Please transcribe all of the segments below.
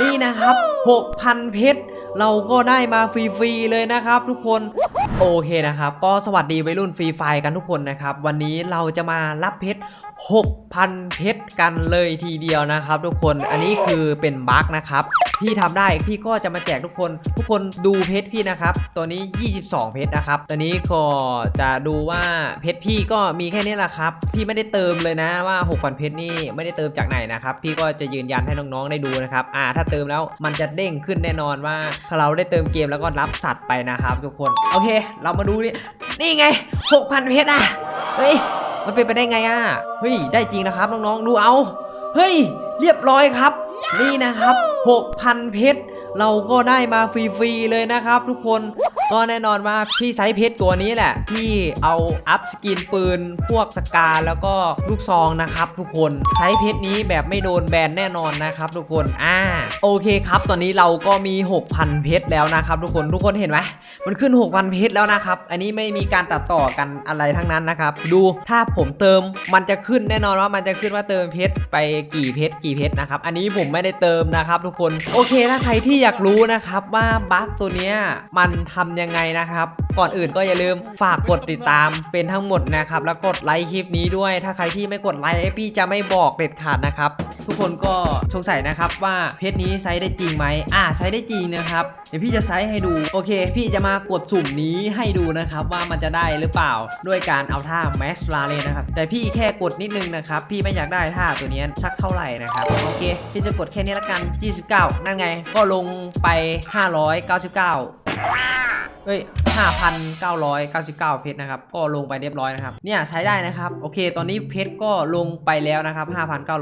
นี่นะครับ 6,000 เพชรเราก็ได้มาฟรีๆเลยนะครับทุกคนโอเคนะครับ ก็สวัสดีวัยรุ่นฟรีไฟกันทุกคนนะครับ วันนี้เราจะมารับเพชร 6,000 เพชรกันเลยทีเดียวนะครับทุกคนอันนี้คือเป็นบั๊กนะครับพี่ทำได้พี่ก็จะมาแจกทุกคน ทุกคนดูเพชรพี่นะครับ ตัวนี้ 22 เพชรนะครับ ตัวนี้ก็จะดูว่าเพชรพี่ก็มีแค่นี้แหละครับ พี่ไม่ได้เติมเลยนะว่า6,000เพชรนี่ไม่ได้เติมจากไหนนะครับ พี่ก็จะยืนยันให้น้องๆได้ดูนะครับ อ่า ถ้าเติมแล้วมันจะเด้งขึ้นแน่นอนว่าเราได้เติมเกมแล้วก็รับสัตว์ไปนะครับ ทุกคน โอเค เรามาดูนี่ นี่ไง 6,000 เพชรอะ เฮ้ย มันเป็นไปได้ไงอะเฮ้ยได้จริงนะครับน้องๆดูเอา เฮ้ย เรียบร้อยครับ นี่นะครับ 6,000 เพชร เราก็ได้มาฟรีๆเลยนะครับทุกคนก็แน่นอนว่าพี่ไซส์เพชรตัวนี้แหละ ที่เอาอัพสกินปืน พวกสกาแล้วก็ลูกซองนะครับทุกคนไซส์เพชรนี้แบบไม่โดนแบนแน่นอนนะครับทุกคนอ่าโอเคครับตอนนี้เราก็มี 6,000 เพชรแล้วนะครับทุกคนทุกคนเห็นไหมมันขึ้น 6,000 เพชรแล้วนะครับอันนี้ไม่มีการตัดต่อกันอะไรทั้งนั้นนะครับดูถ้าผมเติมมันจะขึ้นแน่นอนว่ามันจะขึ้นว่าเติมเพชรไปกี่เพชรกี่เพชรนะครับอันนี้ผมไม่ได้เติมนะครับทุกคนโอเคถ้าใครที่อยากรู้นะครับว่าบั๊กตัวเนี้ยมันทำยังไงนะครับ ก่อนอื่นก็อย่าลืมฝากกดติดตามเป็นทั้งหมดนะครับ แล้วกดไลค์คลิปนี้ด้วย ถ้าใครที่ไม่กดไลค์พี่จะไม่บอกเด็ดขาดนะครับ ทุกคนก็สงสัยนะครับว่าเพชรนี้ใช้ได้จริงไหมอ่าใช้ได้จริงนะครับ เดี๋ยวพี่จะใช้ให้ดู โอเค พี่จะมากดสุ่มนี้ให้ดูนะครับว่ามันจะได้หรือเปล่าด้วยการเอาท่าแมสลาเลยนะครับ แต่พี่แค่กดนิดนึงนะครับ พี่ไม่อยากได้ท่าตัวนี้สักเท่าไหร่นะครับ โอเค พี่จะกดแค่นี้ละกัน 29 นั่นไง ก็ลงไป 599 เฮ้ย5,999 เพชรนะครับ ก็ลงไปเรียบร้อยนะครับ เนี่ยใช้ได้นะครับ โอเค ตอนนี้เพชรก็ลงไปแล้วนะครับ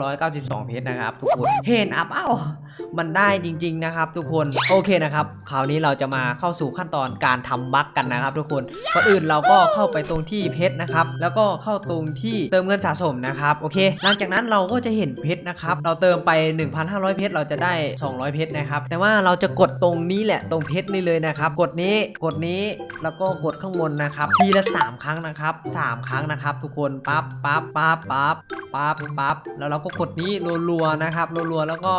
5,992 เพชรนะครับ ทุกคน เห็นอัพเอ้า มันได้จริง ๆ นะครับ ทุกคน โอเคนะครับ คราวนี้เราจะมาเข้าสู่ขั้นตอนการทำบัคกันนะครับ ทุกคน ก่อนอื่นเราก็เข้าไปตรงที่เพชรนะครับ แล้วก็เข้าตรงที่เติมเงินสะสมนะครับ โอเค หลังจากนั้นเราก็จะเห็นเพชรนะครับ เราเติมไป 1,500 เพชร เราจะได้ 200 เพชรนะครับ แต่ว่าเราจะกดตรงนี้แหละ ตรงเพชรนี่เลยนะครับ กดนี้ กดนี้แล้วก็กดข้างบนนะครับทีละ 3 ครั้งนะครับ 3 ครั้งนะครับ ทุกคนปั๊บปั๊บปั๊บปั๊บปั๊บปั๊บแล้วเราก็กดนี้รัวๆนะครับรัวๆแล้วก็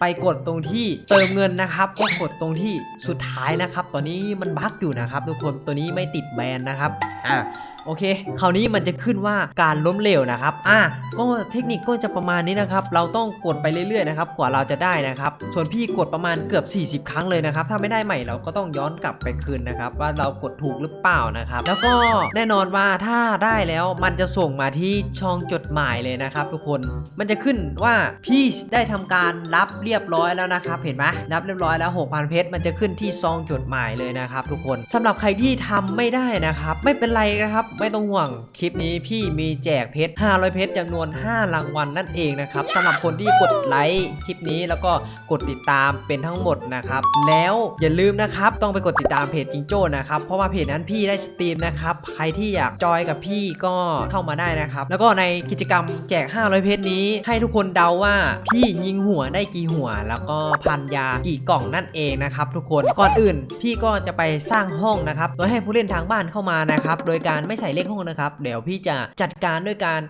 ไปกดตรงที่เติมเงินนะครับ ก็กดตรงที่สุดท้ายนะครับตอนนี้มันบั๊กอยู่นะครับ ทุกคนตัวนี้ไม่ติดแบนนะครับอะ โอเค คราวนี้มันจะขึ้นว่าการล้มเหลวนะครับ อะก็เทคนิคก็จะประมาณนี้นะครับ เราต้องกดไปเรื่อยๆนะครับ กว่าเราจะได้นะครับ ส่วนพี่กดประมาณเกือบ 40 ครั้งเลยนะครับ ถ้าไม่ได้ใหม่เราก็ต้องย้อนกลับไปคืนนะครับ ว่าเรากดถูกหรือเปล่านะครับ แล้วก็แน่นอนว่าถ้าได้แล้วมันจะส่งมาที่ช่องจดหมายเลยนะครับ ทุกคน มันจะขึ้นว่าพี่ได้ทำการรับเรียบร้อยแล้วนะครับ เห็นไหมรับเรียบร้อยแล้ว6,000เพชรมันจะขึ้นที่ซองจดหมายเลยนะครับ ทุกคนสำหรับใครที่ทำไม่ได้นะครับ ไม่เป็นไรนะครับไม่ต้องห่วงคลิปนี้พี่มีแจกเพชร 500 เพชรจำนวน 5 รางวัลนั่นเองนะครับสำหรับคนที่กดไลค์คลิปนี้แล้วก็กดติดตามเป็นทั้งหมดนะครับ แล้วอย่าลืมนะครับ ต้องไปกดติดตามเพจจิงโจ้นะครับ เพราะว่าเพจนั้นพี่ได้สตรีมนะครับ ใครที่อยากจอยกับพี่ก็เข้ามาได้นะครับ แล้วก็ในกิจกรรมแจก 500 เพชรนี้ ให้ทุกคนเดาว่าพี่ยิงหัวได้กี่หัว แล้วก็พันยากี่กล่องนั่นเองนะครับทุกคนก่อนอื่นพี่ก็จะไปสร้างห้องนะครับโดยให้ผู้เล่นทางบ้านเข้ามานะครับโดยการไม่ส่เลขห้องนะครับ เดี๋ยวพี่จะจัดการด้วยการ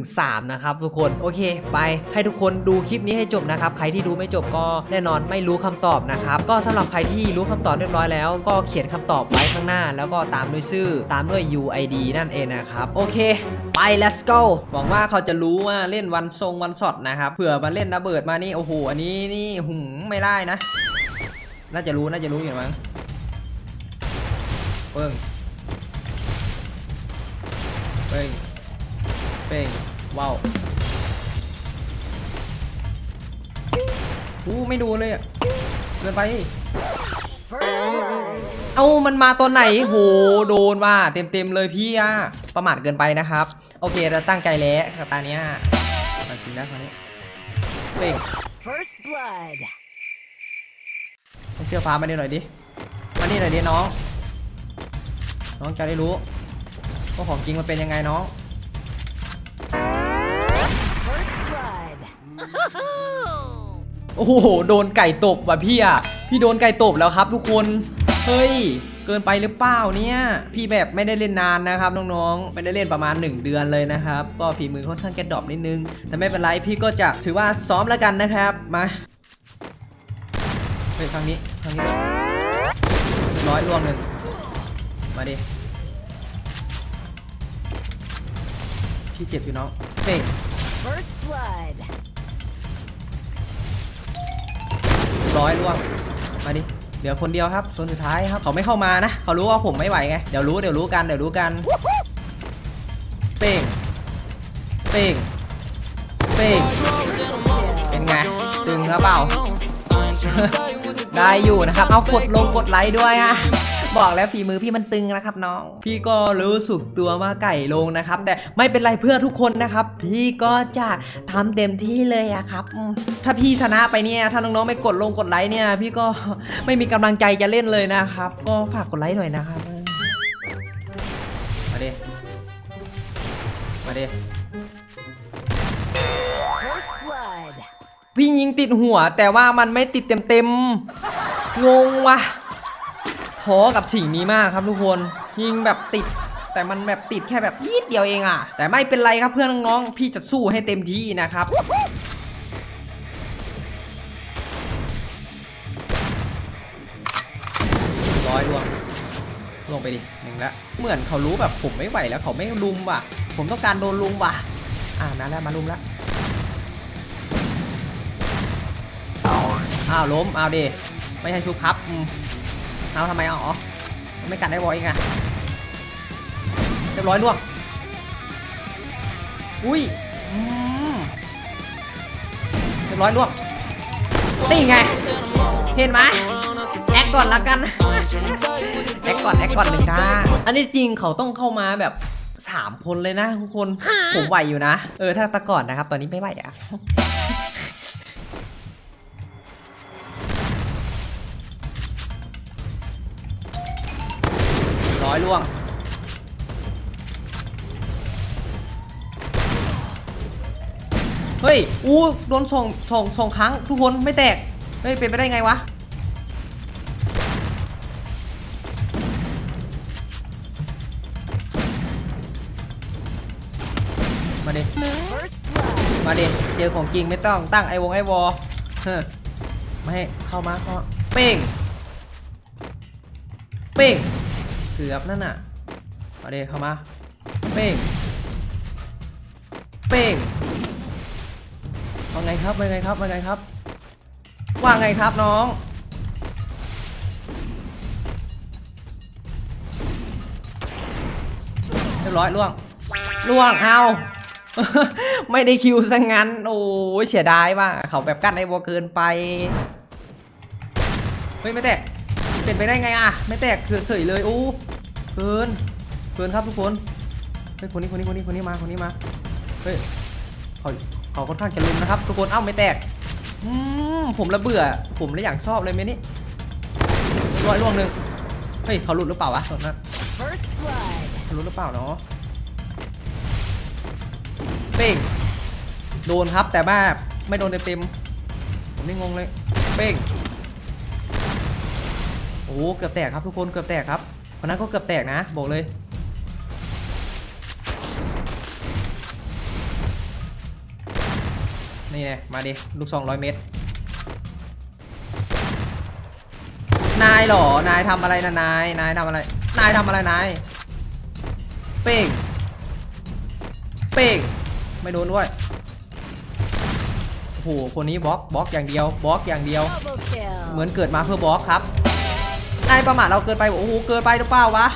1-3 นะครับทุกคนโอเค ไปให้ทุกคนดูคลิปนี้ให้จบนะครับ ใครที่ดูไม่จบก็แน่นอนไม่รู้คำตอบนะครับ ก็สำหรับใครที่รู้คำตอบเรียบร้อยแล้ว ก็เขียนคำตอบไว้ข้างหน้า แล้วก็ตามด้วยชื่อตามด้วย UID นั่นเองนะครับโอเคไป let's go หวังว่าเขาจะรู้ว่าเล่นวันทรงวันช็อตนะครับเผื่อมาเล่นระเบิดมานี่โอ้โหอันนี้นี่หุงไม่ได้นะ น่าจะรู้น่าจะรู้อยู่มั้งเปิ้ง เป้งเป้งว้าวอู้ไม่ดูเลยอะเกินไป เอามันมาตอนไหน โห โดนว่าเต็มเต็มๆเลยพี่อะประมาทเกินไปนะครับ โอเคเราตั้งใจแล้วกับตาเนี้ยมาจริงแล้วคราวนี้เป้ง First blood. ให้เสื้อฟ้ามานี่หน่อยดิ มานี่หน่อยดิน้อง น้องจะได้รู้ ว่าของจริงมันเป็นยังไงน้อง First blood. โอ้โห โดนไก่ตบว่ะพี่อะ พี่โดนไก่ตบแล้วครับทุกคน เฮ้ย เกินไปหรือเปล่าเนี่ย พี่แบบไม่ได้เล่นนานนะครับน้องๆ ไม่ได้เล่นประมาณ 1 เดือนเลยนะครับ ก็ฝีมือค่อนข้างแกระดรอปนิดนึง แต่ไม่เป็นไรพี่ก็จะถือว่าซ้อมแล้วกันนะครับ มา เฮ้ยทางนี้ทางนี้ร้อยรวมหนึ่งมาดิ พี่เจ็บอยู่น้องเป้ง First blood. ร้อยร่วงมาดิเดี๋ยวคนเดียวครับโซนสุดท้ายครับเขาไม่เข้ามานะ เขารู้ว่าผมไม่ไหวไงเดี๋ยวรู้เดี๋ยวรู้กันเดี๋ยวรู้กัน เป้ง เป้ง เป้ง เป็นไงตึงหรือเปล่า ได้อยู่นะครับ เอากดลงกดไลค์ด้วยอะ บอกแล้วฝีมือพี่มันตึงนะครับน้อง พี่ก็รู้สึกตัวว่าไก่ลงนะครับ แต่ไม่เป็นไรเพื่อทุกคนนะครับ พี่ก็จะทำเต็มที่เลยอะครับอืมถ้าพี่ชนะไปเนี่ยถ้าน้องๆไม่กดลงกดไลค์เนี่ย พี่ก็ไม่มีกำลังใจจะเล่นเลยนะครับ ก็ฝากกดไลค์หน่อยนะครับมาดิมาดิ First blood. พี่ยิงติดหัวแต่ว่ามันไม่ติดเต็มๆงงว่ะ พอกับสิ่งนี้มากครับทุกคนยิงแบบติด แต่มันแบบติดแค่แบบนิดเดียวเองอะ แต่ไม่เป็นไรครับเพื่อนน้องๆพี่จะสู้ให้เต็มที่นะครับร้อยลวงลงไปดิหนึ่งละเหมือนเขารู้แบบผมไม่ไหวแล้วเขาไม่ลุมว่ะ ผมต้องการโดนลุมว่ะ อ่านั่นแหละมาลุมละอ้าวล้มเอาดิไม่ใช่ชุบครับ เอาทำไมเอาอ๋อไม่กัดได้บอยอีกอะเรียบร้อยล่วง อุ้ยอืมเรียบร้อยล่วงนี่ไง เห็นไหมแอคก่อนละกัน แอคก่อนแอคก่อนหนึ่งด้าอันนี้จริงเขาต้องเข้ามาแบบสามคนเลยนะทุกคน ผมไหวอยู่นะ เออถ้าแตะก่อนนะครับ ตอนนี้ไม่ไหวอะ อยล่วง เฮ้ย อู้โดนส่งส่งส่งครั้งทุกคนไม่แตก เฮ้ย เป็นไปได้ไงวะ มาดิ มาดิ เจอของจริงไม่ต้องตั้งไอวงไอวอเฮ้ไม่ให้เข้ามาเข้าเป้ง เป้ง กือบนั่นน่ะมาเดเข้ามาเป้งเป้งว่าไงครับว่าไงครับว่าไงครับ ว่าไงครับน้องเรียบร้อยล่วงล่วงเอาไม่ได้คิวซะงั้น โอ้ยเสียดายว่ะเขาแบบกั้นไอ้วเกินไป เฮ้ย ไม่แตก เป็นไปได้ไงอะ ไม่แตกคือเฉยเลย โอ้ เกิน เกินครับทุกคน เฮ้ยคนนี้คนนี้คนนี้คนนี้มาคนนี้มา เฮ้ยเขาเขาค่อนข้างจะลุมนะครับ ทุกคน เอ้าไม่แตก อืมผมละเบื่อ ผมละอย่างชอบเลยเมนี่ร้อยล่วงหนึ่งเฮ้ยเขาหลุดหรือเปล่าวะตอนนั้น First blood. เขาหลุดหรือเปล่าเนาะ เป้ง โดนครับแต่ว่าไม่โดนเต็มๆ ผมนี่งงเลย เป้ง โอ้โหเกือบแตกครับทุกคนเกือบแตกครับ คนนั้นก็เกือบแตกนะบอกเลย นี่ไงมาดิลูกซองร้อยเมตร นายหรอ นายทำอะไรนะนาย นายทำอะไร นายทำอะไรนาย เป้ง เป้ง ไม่โดนด้วยโอ้โห คนนี้บล็อกบล็อกอย่างเดียวบล็อกอย่างเดียว เหมือนเกิดมาเพื่อบล็อกครับ นายประมาทเราเกินไปโอ้โหเกินไปหรือเปล่าวะ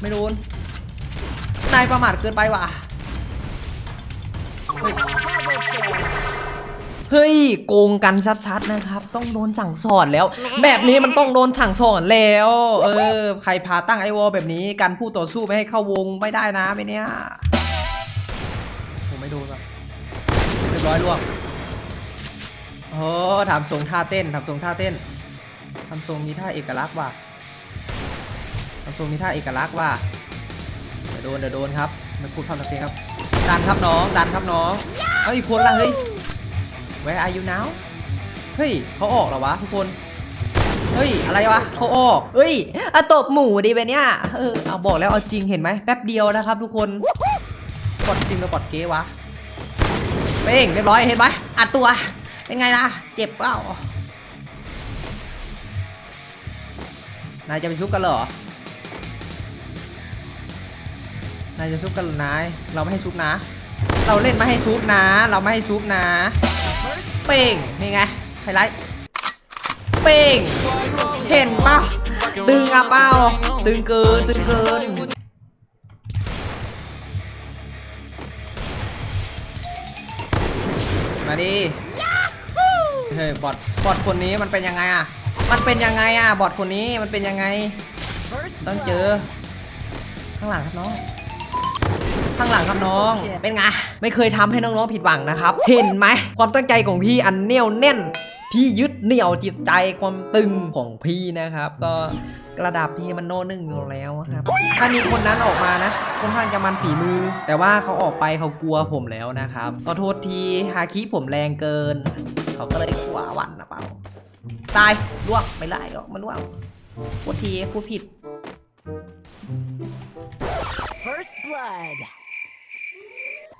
ไม่โดนนายประมาทเกินไปว่ะเฮ้ย Double kill. เฮ้ยโกงกันชัดๆนะครับ ต้องโดนสั่งสอนแล้ว แบบนี้มันต้องโดนสั่งสอนแล้ว เออ ใครพาตั้งไอวอลแบบนี้การพูดต่อสู้ไม่ให้เข้าวงไม่ได้นะไม่เนี่ยผมไม่โดนว่ะเรียบร้อยล่วงโอ้ทำทรงท่าเต้นทำทรงท่าเต้น ทำทรงมีท่าเอกลักษณ์ว่ะทำทรงมีท่าเอกลักษณ์ว่ะเดี๋ยวโดนเดี๋ยวโดนครับไม่พูดคำตัดสินครับดันครับน้องดันครับน้องเอาอีกคนละเฮ้ย Where are you now เฮ้ยเขาออกหรอวะทุกคน เฮ้ยอะไรวะเขาออกเฮ้ยอะตบหมูดิไปเนี่ยเออเอาบอกแล้วเอาจริงเห็นไหมแป๊บเดียวนะครับทุกคนกดจริงหรือกดเก๊วะเป้งเรียบร้อยเห็นไหมอัดตัวเป็นไงล่ะเจ็บเปล่า นายจะไปซุกกันเหรอ นายจะซุกกันเหรอนาย เราไม่ให้ซุกนะ เราเล่นไม่ให้ซุกนะ เราไม่ให้ซุกนะ เป้งนี่ไงไฮไลท์ เป้งเห็นปะตึงอะเป้าตึงเกิน ตึงเกิน มาดิ เฮ้ยบอทบอทคนนี้มันเป็นยังไงอะ มันเป็นยังไงอะบอทคนนี้มันเป็นยังไง First ต้องเจอ blood. ข้างหลังครับน้อง ข้างหลังครับน้อง เป็นไง ไม่เคยทำให้น้องๆผิดหวังนะครับ เห็นไหม ความตั้งใจของพี่อันแน่วแน่นที่ยึดเหนี่ยวจิตใจความตึงของพี่นะครับ ก็ระดับพี่มันโน่หนึ่งอยู่แล้วครับ ถ้ามีคนนั้นออกมานะค่อนข้างจะมันฝีมือ แต่ว่าเขาออกไปเขากลัวผมแล้วนะครับ ขอโทษทีฮาคิผมแรงเกิน เขาก็เลยกลัวหวันนะเปล่า ตายล่วงไม่ได้หรอกมันล่วงพูดทีพูดผิด First blood.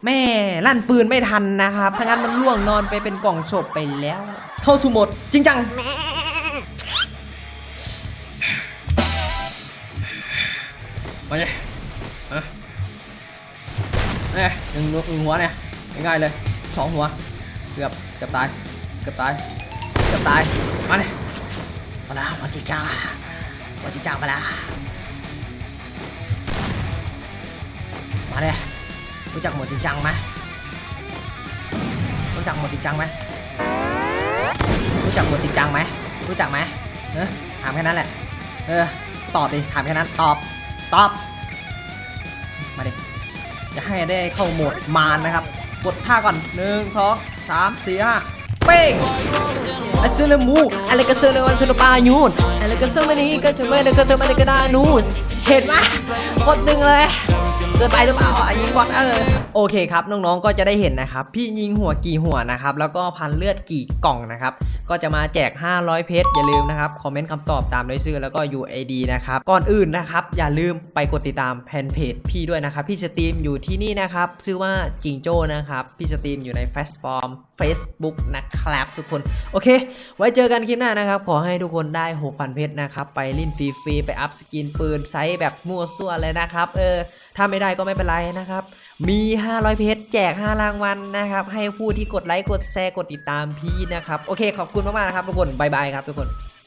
แม่ลั่นปืนไม่ทันนะครับถ้างั้นมันล่วงนอนไปเป็นกล่องศพไปแล้ว เข้าสู่โหมดจริงจัง มาเลยฮะเนี่ยหนึ่งหนึ่งหัวเนี่ยง่ายๆเลยสองหัว เกือบ เกือบตาย เกือบตาย เกือบตาย มาเลยมาแล้วมาจิจ้ามาจิจ้ามาแล้วมาเลยรู้จักหมดจริจังไหมรู้จักหมดจริจังไหมรู้จักหมดจริจังไหมรู้จักไหมเออถามแค่นั้นแหละ เออ ตอบดิ ถามแค่นั้น ตอบ ตอบ มาดิจะให้ได้เข้าโหมดมารนะครับ กดท่าก่อนหนึ่งสองสามสี่ห้าเป้ง อาเซเลมูอะไรก็เซเลวันเซเลปายูนอะไรก็เซเลนี้ก็จะไม่ได้ก็จะไม่ได้ก็ได้นูนเห็นไหมกดหนึ่งเลย เกินไปหรือเปล่าอะยิงบอลเออโอเคครับน้องๆก็จะได้เห็นนะครับ พี่ยิงหัวกี่หัวนะครับแล้วก็พันเลือดกี่กล่องนะครับก็จะมาแจก 500 เพชรอย่าลืมนะครับคอมเมนต์คำตอบตามด้วยชื่อแล้วก็ UID นะครับก่อนอื่นนะครับอย่าลืมไปกดติดตามแพนเพจพี่ด้วยนะครับพี่สตรีมอยู่ที่นี่นะครับชื่อว่าจิงโจ้นะครับพี่สตรีมอยู่ในแฟสฟอร์ม Facebook นะครับทุกคนโอเค ไว้เจอกันคลิปหน้านะครับ ขอให้ทุกคนได้ 6,000 เพชรนะครับ ไปลิ้นฟรีๆ ไปอัพสกินปืนไซส์แบบมั่วซั่วเลยนะครับ เออ ถ้าไม่ได้ก็ไม่เป็นไรนะครับ มี 500 เพชรแจก 5 รางวัลนะครับ ให้ผู้ที่กดไลค์ กดแชร์ กดติดตามพี่นะครับ โอเค ขอบคุณมากๆนะครับทุกคนบายบายครับทุกคน